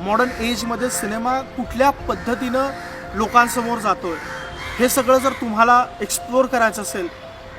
Modern एजमध्ये cinema कुठल्या पद्धतीनं लोकांसमोर जातोय हे सगळं जर तुम्हाला एक्सप्लोअर करायचं असेल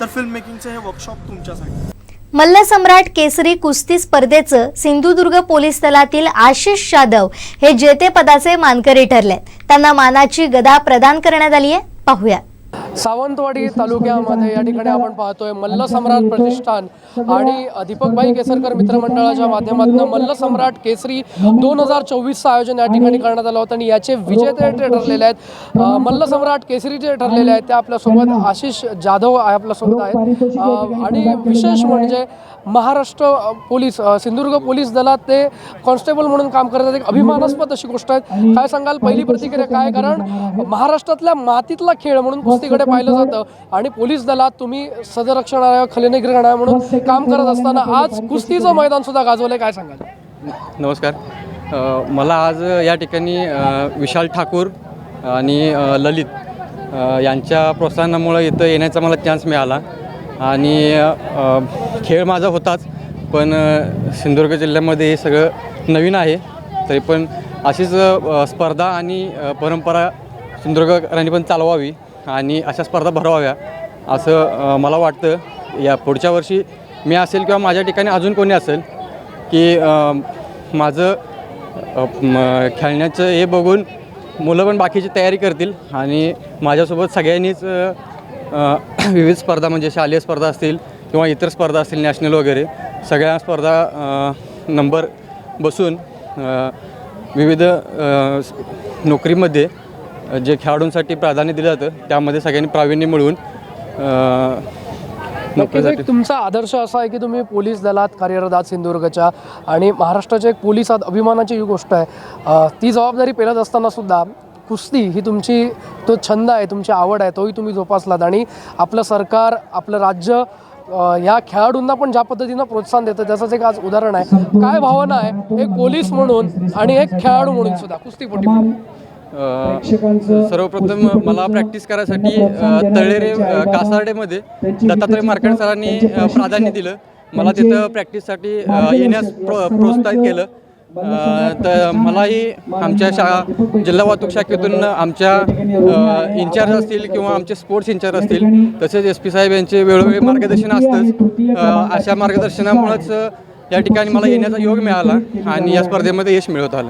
तर फिल्म मेकिंगचं हे वर्कशॉप तुमच्यासाठी. मल्लसम्राट केसरी कुस्ती स्पर्धेचं सिंधुदुर्ग पोलीस दलातील आशिष जाधव हे जेतेपदाचे मानकरी ठरले त्यांना मानाची गदा प्रदान करण्यात आली आहे पाहूया सावंतवाडी तालुक्यामध्ये या ठिकाणी आपण पाहतोय मल्ल सम्राट प्रतिष्ठान. आणि दीपकभाई केसरकर मित्रमंडळाच्या माध्यमातून मल्ल सम्राट केसरी दोन हजार चोवीसचं आयोजन या ठिकाणी करण्यात आलं होतं. आणि याचे विजेते जे ठरलेले आहेत मल्ल सम्राट केसरी जे ठरलेले आहेत ते आपल्यासोबत आशिष जाधव आपल्यासोबत आहेत. आणि विशेष म्हणजे महाराष्ट्र पोलीस सिंधुदुर्ग पोलीस दलात ते कॉन्स्टेबल म्हणून काम करतात एक अभिमानास्पद अशी गोष्ट आहे. काय सांगाल? पहिली प्रतिक्रिया काय? कारण महाराष्ट्रातल्या मातीतला खेळ म्हणून कुस्तीकडे पाहिलं जातं. आणि पोलीस दलात तुम्ही सदरक्षण आयोग खलेनेगिरी आयोग म्हणून काम करत असताना आज कुस्तीचं मैदान सुद्धा गाजवलंय. काय सांगाल? नमस्कार. मला आज या ठिकाणी विशाल ठाकूर आणि ललित यांच्या प्रोत्साहनामुळं इथं येण्याचा मला चान्स मिळाला. आणि खेळ माझा होताच पण सिंधुदुर्ग जिल्ह्यामध्ये हे सगळं नवीन आहे. तरी पण अशीच स्पर्धा आणि परंपरा सिंधुदुर्गकरांनी पण चालवावी. आणि अशा स्पर्धा भरवाव्या असं मला वाटतं. या पुढच्या वर्षी मी असेल किंवा माझ्या ठिकाणी अजून कोणी असेल की माझं खेळण्याचं हे बघून मुलं पण बाकीची तयारी करतील आणि माझ्यासोबत सगळ्यांनीच विविध स्पर्धा म्हणजे शालेय स्पर्धा असतील किंवा इतर स्पर्धा असतील नॅशनल वगैरे सगळ्या स्पर्धा नंबर बसून विविध नोकरीमध्ये जे खेळाडूंसाठी प्राधान्य दिलं जातं त्यामध्ये सगळ्यांनी प्रावीण्य मिळवून नक्कीच एक तुमचा आदर्श असा आहे की तुम्ही पोलीस दलात कार्यरत आहात सिंधुदुर्गच्या आणि महाराष्ट्राच्या एक पोलिसात अभिमानाची ही गोष्ट आहे. ती जबाबदारी पेलत असताना सुद्धा कुस्ती ही तुमची तो छंद आहे तुमची आवड आहे तोही तुम्ही जोपासलात आणि आपलं सरकार आपलं राज्य या खेळाडूंना पण ज्या पद्धतीनं प्रोत्साहन देतं त्याचंच एक आज उदाहरण आहे. काय भावना आहे? एक पोलीस म्हणून आणि एक खेळाडू म्हणून सुद्धा कुस्तीपटू सर्वप्रथम मला प्रॅक्टिस करायसाठी तळेरे कासारडेमध्ये दत्तात्रय मार्कंड सरांनी प्राधान्य दिलं. मला तिथं प्रॅक्टिससाठी येण्यास प्रो प्रोत्साहित केलं. तर मलाही आमच्या शा जिल्हा वाहतूक शाखेतून आमच्या इन्चार्ज असतील किंवा आमचे स्पोर्ट्स इन्चार्ज असतील तसेच एस पी साहेब यांचे वेळोवेळी मार्गदर्शन असतंच. अशा मार्गदर्शनामुळेच या ठिकाणी मला येण्याचा योग मिळाला आणि या स्पर्धेमध्ये यश मिळवत आलं.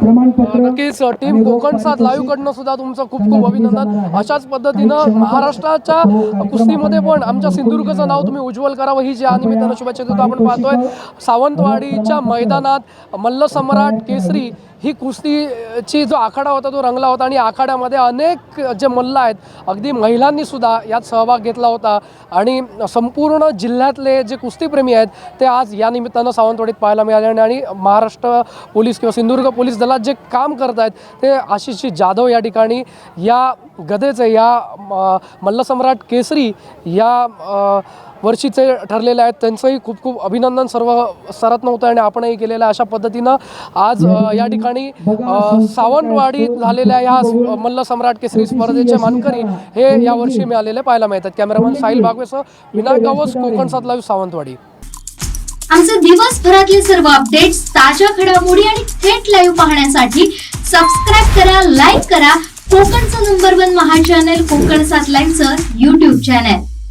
नक्कीच टीम कोकण साथ लाईव्ह कडनं सुद्धा तुमचं खूप खूप अभिनंदन. अशाच पद्धतीनं महाराष्ट्राच्या कुस्तीमध्ये पण आमच्या सिंधुदुर्गचं नाव तुम्ही उज्ज्वल करावं. ही जी या निमित्तानं शुभेच्छा देतो आपण पाहतोय. सावंतवाडीच्या मैदानात मल्ल सम्राट केसरी ही कुस्तीची जो आखाडा होता तो रंगला होता आणि आखाड्यामध्ये अनेक जे मल्ल आहेत अगदी महिलांनी सुद्धा यात सहभाग घेतला होता. आणि संपूर्ण जिल्ह्यातले जे कुस्तीप्रेमी आहेत ते आज या निमित्तानं सावंतवाडीत पाहायला मिळाले आणि- आणि महाराष्ट्र पोलीस किंवा सिंधुदुर्ग पोलीस दलात जे काम करत आहेत ते आशिषजी जाधव या ठिकाणी या गदेचं या म- मल्लसम्राट केसरी या वर्षीचे ठरलेले आहेत. त्यांचंही खूप खूप अभिनंदन. सर्व स्तरात नव्हतं आणि आपणही केलेलं अशा पद्धतीनं आज या ठिकाणी सावंतवाडी सावंतवाडीत झालेल्या या मल्ल सम्राट केसरी स्पर्धेचे मानकरी हे यावर्षी मिळालेले पाहायला मिळतात. कॅमेरामॅन साहिल बागवेसह विनायक गावस कोकण सात लाईव्ह सावंतवाडी. आमचे दिवसभरातले सर्व अपडेट्स ताज्या घडामोडी आणि थेट लाईव्ह पाहण्यासाठी सबस्क्राईब करा लाईक करा. कोकणचं नंबर वन महा चॅनल कोकण सात लाईव्हचं युट्यूब चॅनल